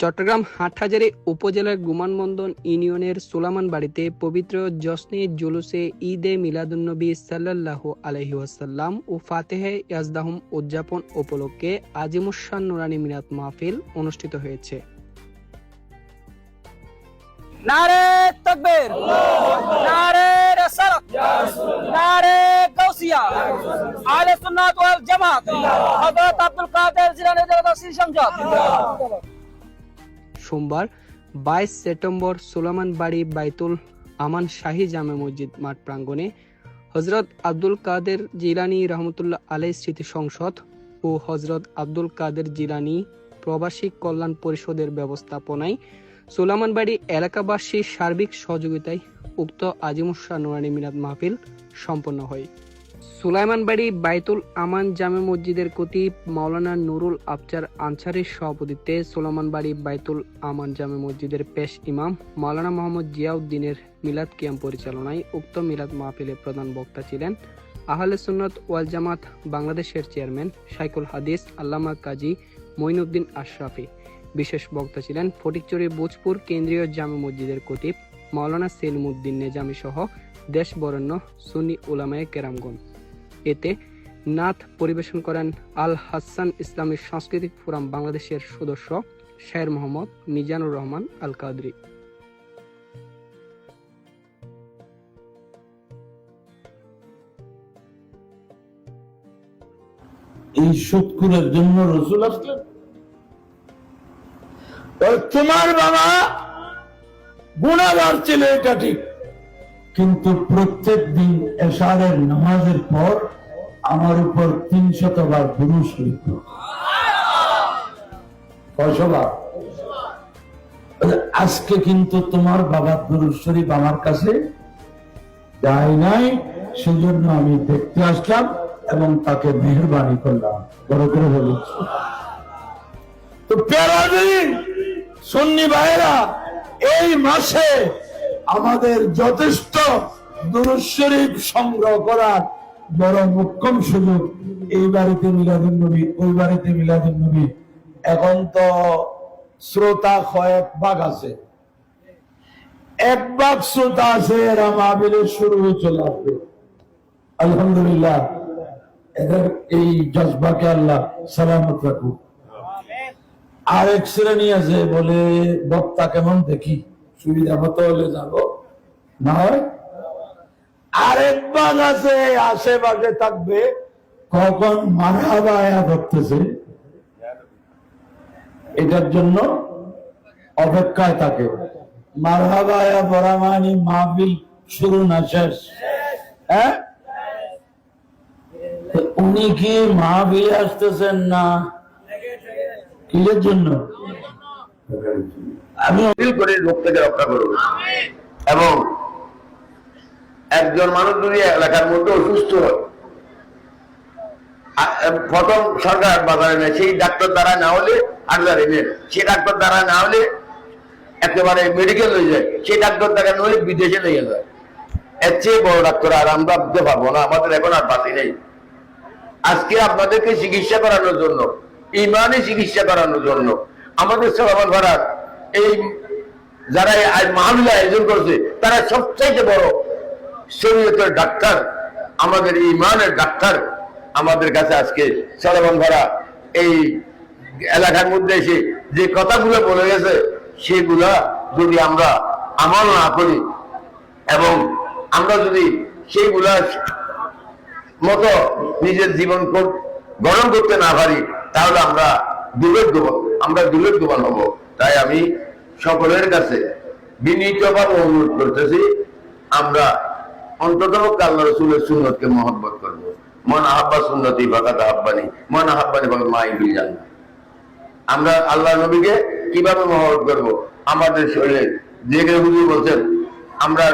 চট্টগ্রাম হাটহাজারী উপজেলার গুমানবন্দন ইউনিয়নের সোলামান বাড়িতে পবিত্র জশ্নে জুলুসে ঈদে মিলাদুন্নবী সাল্লাল্লাহ আলহি ওয়াসাল্লাম ও ফাতেহে ইয়াজদাহুম উদযাপন উপলক্ষে আজিমুসান নুরানি মিলাদ মাহফিল অনুষ্ঠিত হয়েছে। নারে তকবীর, নারে রিসালাত, নারে আহলে সুন্নাত ওয়াল জামাত, হযরত আব্দুল কাদের জিলানী সংসদ। সোমবার, বাইশ সেপ্টেম্বর সোলামান বাড়ি বাইতুল আমান শাহী জামে মসজিদ মাঠ প্রাঙ্গণে হজরত আব্দুল কাদের জিলানি রহমতুল্লাহ আলাই স্মৃতি সংসদ ও হজরত আব্দুল কাদের জিলানি প্রবাসী কল্যাণ পরিষদের ব্যবস্থাপনায় সোলামানবাড়ি এলাকাবাসীর সার্বিক সহযোগিতায় উক্ত আজিমুসা নুরানি মিলাদ মাহফিল সম্পন্ন হয়। সুলাইমানবাড়ি বাইতুল আমান জামে মসজিদের কতিব মাওলানা নুরুল আফজার আনসারির সভাপতিত্বে সুলাইমানবাড়ি বাইতুল আমান জামে মসজিদের পেশ ইমাম মাওলানা মোহাম্মদ জিয়াউদ্দিনের মিলাদ কিয়াম পরিচালনায় উক্ত মিলাদ মাহফিলে প্রধান বক্তা ছিলেন আহলে সুন্নত ওয়াল জামাত বাংলাদেশের চেয়ারম্যান শাইকুল হাদিস, আল্লামা কাজী মঈনুদ্দিন আশরাফি। বিশেষ বক্তা ছিলেন ফটিকচুরি ভোজপুর কেন্দ্রীয় জামে মসজিদের কতিব মাওলানা সেলিমুদ্দিন নেজামি সহ দেশ বরেণ্য সুন্নি উলামায়ে কেরামগণ। এতে নাথ পরিবেশন করেন আল হাসান ইসলামী সাংস্কৃতিক ফোরাম বাংলাদেশের সদস্য শায়ের মোহাম্মদ মিজানুর রহমান আল কাদরি। এই সুৎকুরের জন্য রসুল আসলেন। তোমার বাবা গুণাগার ছিল এটা ঠিক। কিন্তু প্রত্যেক দিন এশারের নামাজের পর আমার উপর তিন শতবার পুরুষ লিখত? আজকে কিন্তু তোমার বাবা দুরুজ শরীফ আমার কাছে যায় নাই, সেজন্য আমি দেখতে আসলাম এবং তাকে মেহরবানি করলাম। বড় করে বলেছি তো সুন্নি ভাইরা এই মাসে আমাদের যথেষ্ট শরীফ সংগ্রহ করার বড় মুখ্যম সুযোগ এই বাড়িতে মিলাদুল নবী, ওই বাড়িতে মিলাদুল নবী। এখন তো শ্রোতা কয়েক ভাগ আছে। এক ভাগ শ্রোতা আছে, এরা মাহবিলের শুরু হয়ে চলে আসবে। আলহামদুলিল্লাহ, এদের এই জজবাকে আল্লাহ সালামত রাখুক। আর এক শ্রেণি আছে বলে বক্তা কেমন দেখি? সুবিধা মতো হলে না হয়? আরেক ভাগ আছে, আশেপাশে থাকবে। কখন আয়া ধরতেছে এটার জন্য অপেক্ষায় থাকে। মারহাবা আয়া বড়া মানে মাহবিল শুরু না শেষ? হ্যাঁ? উনি কি মাহবিলে আসতেছেন না? কিসের জন্য? আমি অনিল করে রোগ থেকে রক্ষা করব এবং একজন মানুষ যদি এলাকার মধ্যে অসুস্থ হয় প্রথম সরকার বাজারে নেয়, সেই ডাক্তার দ্বারা না হলে আটলারে নেন সেই ডাক্তার দ্বারা না হলে একেবারে মেডিকেল হয়ে যায়। সেই ডাক্তার দ্বারা না হলে বিদেশে নিয়ে যায়। এর চেয়ে বড় ডাক্তার আর আমরা পারব না, আমাদের এখন আর বাতি নেই। আজকে আপনাদেরকে চিকিৎসা করানোর জন্য ইমানে চিকিৎসা করানোর জন্য, আমাদের সলামান ভাড়ার এই যারা মাহমিলা আয়োজন করছে, তারা সবচাইতে বড় শরীয়তের ডাক্তার, আমাদের ইমানের ডাক্তার আমাদের কাছে আজকে সলামান ভাড়া এই এলাকার মধ্যে এসে যে কথাগুলো বলে গেছে, সেগুলা যদি আমরা আমল না করি এবং আমরা যদি সেইগুলা মতো নিজের জীবন গঠন করতে না পারি, তাহলে আমরা দোবান আমরা দোবান হব। তাই আমি সকলের কাছে বিনীতভাবে অনুরোধ করতেছি, আমরা অন্তত আল্লাহ রসুলের সুন্নতকে মহব্বত করব। মন আহাব্বা সুন্নতি বাগাত আহাব্বানি, মন আহাব্বানি বাগাত মা ইবিল জান্নাত আমরা আল্লাহ নবীকে কীভাবে মহব্বত করব? আমাদের শরীরে যেখানে হুজুর বলছেন, আমরা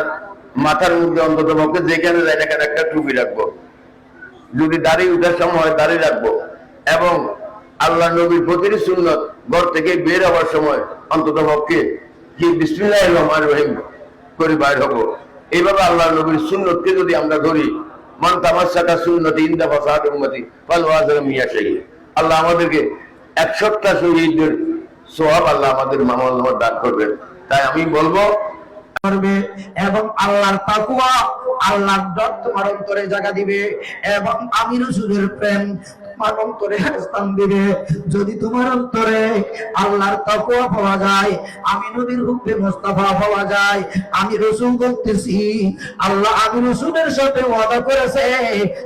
মাথার মধ্যে অন্তত পক্ষে যেখানে কেন একটা টুপি রাখব। যদি দাড়ি উঠার সময় দাড়ি রাখব, এবং আল্লাহ নবীর প্রতিটি সুন্নত ঘর থেকে বের হওয়ার সময় অন্তত পক্ষে কি বিসমিল্লাহ রহমান রহিম করে বাইর হব? এইভাবে আল্লাহ নবীর সুন্নতকে যদি আমরা ধরি, মান তামাশাকা সুন্নতি ইন্দা ফাসাদ উম্মতি মিয়া শাহী আল্লাহ আমাদেরকে একশোটা শহীদদের সোহাব আল্লাহ আমাদের মামল নামার দান করবেন। তাই আমি বলব, করবে এবং আল্লাহর তাকুয়া আল্লাহর ডর তোমার অন্তরে জায়গা দিবে এবং আমি রসুলের প্রেম অন্তরে স্থান দিবে। যদি তোমার অন্তরে আল্লাহর পাওয়া যায়, আমি নবীর পাওয়া যায়, আমি রসুল বলতেছি, আল্লাহ আমি রসুলের সাথে ওয়াদা করেছে,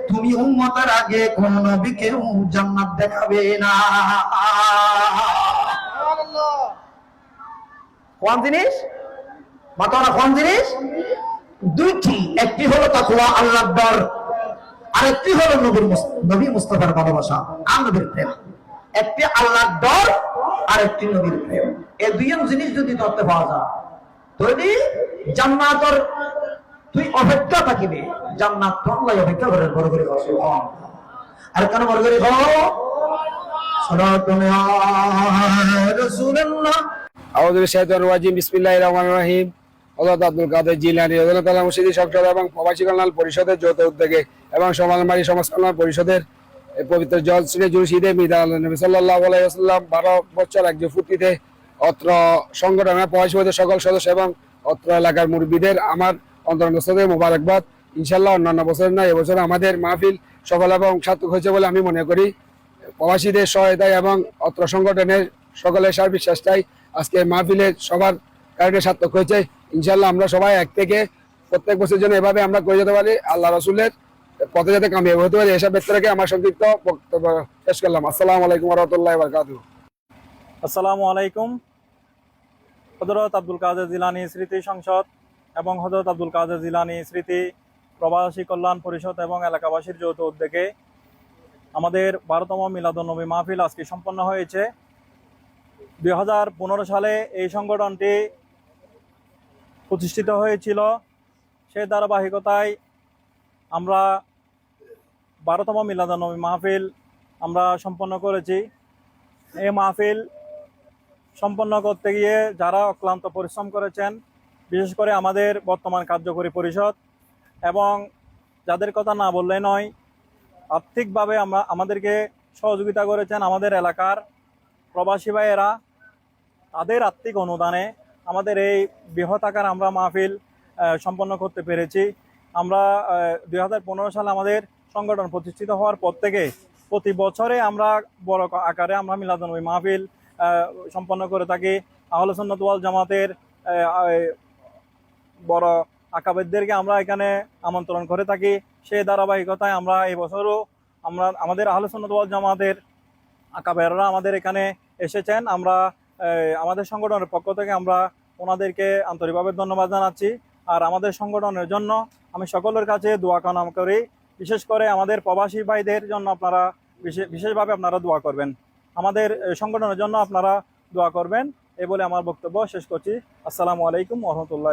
তুমি আগে কোন নবীকেও জান্নাত দেখাবে না। কোন জিনিস? মাতারা কোন জিনিস? দুইটি। একটি হলো তাকুয়া আল্লাহর আরেকটি হলো নবীর নবী মুস্তাফার ভালোবাসা আর নবীর প্রেম। একটি আল্লাহর ডর আর একটি নবীর প্রেম। এই দুইজন জিনিস যদি ধরতে পাওয়া যায়, তৈরি জান্নাতর তুই অপেক্ষা থাকিবে। জান্নাত তো আল্লাহ অপেক্ষা করে? বড় করে বসে আর কেন বড় করে এবং প্রবাসী কল্যাণ পরিষদের যৌথ উদ্যোগে এবং সমাজবাড়ি সমাজ কল্যাণ পরিষদের পবিত্র জল শ্রী জুরশিদে মিদান নবী সাল্লাল্লাহু আলাইহি ওয়াসাল্লাম 12 বছর একজন ফুটিতে অত্র সংগঠনের পরিষদের সকল সদস্য এবং অত্র এলাকার মুরব্বীদের আমার অন্তর্গত মোবারকবাদ। ইনশাল্লাহ অন্যান্য বছর না, এবছর আমাদের মাহফিল সফল এবং সার্থক হয়েছে বলে আমি মনে করি। প্রবাসীদের সহায়তায় এবং অত্র সংগঠনের সকলের সার্বিক চেষ্টায় আজকে মাহফিলের সবার কারণে সার্থক হয়েছে। ইনশাল্লাহ আমরা সবাই এক থেকে প্রত্যেক বছরের জন্য এভাবে আমরা করে যেতে পারি। আল্লাহ রসুলের পথে যাতে কামিয়াব হতে পারি এসব ব্যক্তি রেখে আমার সংক্ষিপ্ত বক্তব্য শেষ করলাম। আসসালামু আলাইকুম রহমতুল্লাহ বরকাতু আসসালামু আলাইকুম। হজরত আব্দুল কাদের জিলানি স্মৃতি সংসদ এবং হজরত আব্দুল কাদের জিলানি স্মৃতি প্রবাসী কল্যাণ পরিষদ এবং এলাকাবাসীর যৌথ উদ্যোগে আমাদের বারোতম মিলাদুন্নবী মাহফিল আজকে সম্পন্ন হয়েছে। দুই হাজার পনেরো সালে এই সংগঠনটি প্রতিষ্ঠিত হয়েছিল। সেই ধারাবাহিকতায় আমরা বারোতম মিলাদুন্নবী মাহফিল আমরা সম্পন্ন করেছি। এই মাহফিল সম্পন্ন করতে গিয়ে যারা অক্লান্ত পরিশ্রম করেছেন, বিশেষ করে আমাদের বর্তমান কার্যকরী পরিষদ এবং যাদের কথা না বললে নয়, আর্থিকভাবে আমরা, আমাদেরকে সহযোগিতা করেছেন আমাদের এলাকার প্রবাসী ভাইয়েরা। তাদের আর্থিক অনুদানে আমাদের এই বৃহৎ আকার আমরা মাহফিল সম্পন্ন করতে পেরেছি। আমরা দুই সালে আমাদের সংগঠন প্রতিষ্ঠিত হওয়ার পর থেকে প্রতি বছরে আমরা বড় আকারে আমরা মিলাদনবী মাহফিল সম্পন্ন করে থাকি। আহলে সুন্নাত জামাতের বড় আকাবেদদেরকে আমরা এখানে আমন্ত্রণ করে থাকি। সেই ধারাবাহিকতায় আমরা এই বছরও আমরা আমাদের আহলে সুন্নাত জামাতের আকাবেররা আমাদের এখানে এসেছেন। আমরা আমাদের সংগঠনের পক্ষ থেকে আমরা ওনাদেরকে আন্তরিকভাবে ধন্যবাদ জানাচ্ছি। আর আমাদের সংগঠনের জন্য আমি সকলের কাছে দোয়া কামনা করি। বিশেষ করে আমাদের প্রবাসী ভাইদের জন্য আপনারা বিশে- বিশেষভাবে আপনারা দোয়া করবেন। আমাদের সংগঠনের জন্য আপনারা দোয়া করবেন। এ বলে আমার বক্তব্য শেষ করছি। আসসালামু আলাইকুম রহমতুল্লাহ